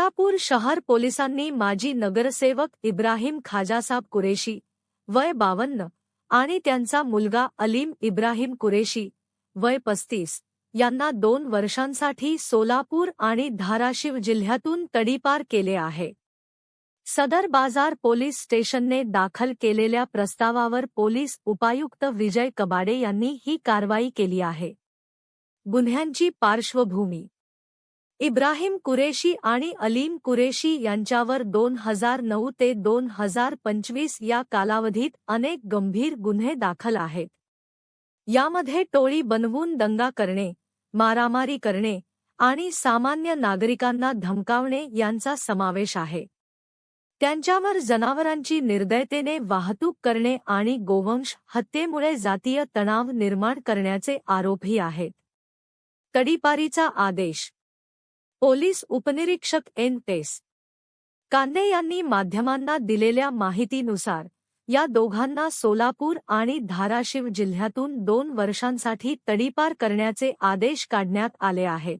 सोलापूर शहर पोलिसांनी माजी नगरसेवक इब्राहिम खाजासाब कुरेशी वय बावन्न आणि त्यांचा मुलगा अलीम इब्राहिम कुरेशी वय पस्तीस यांना दोन वर्षांसाठी सोलापूर आणि धाराशिव जिल्ह्यातून तडीपार केले आहे. सदर बाजार पोलीस स्टेशनने दाखल केलेल्या प्रस्तावावर पोलीस उपायुक्त विजय कबाडे यांनी ही कारवाई केली आहे. गुन्ह्यांची पार्श्वभूमी इब्राहिम कुरेशी आणि अलीम कुरेशी यांच्यावर दोन हजार नऊ ते दोन हजार पंचवीस या कालावधीत अनेक गंभीर गुन्हे दाखल आहेत. यामध्ये टोळी बनवून दंगा करणे मारामारी करणे आणि सामान्य नागरिकांना धमकावणे यांचा समावेश आहे. त्यांच्यावर जनावरांची निर्दयतेने वाहतूक करणे आणि गोवंश हत्येमुळे जातीय तणाव निर्माण करण्याचे आरोपही आहेत. तडीपारीचा आदेश पोलीस उपनिरीक्षक एन टेस कांदे यांनी माध्यमांना दिलेल्या माहितीनुसार या दोघांना सोलापूर आणि धाराशिव जिल्ह्यातून दोन वर्षांसाठी तडीपार करण्याचे आदेश काढण्यात आले आहेत.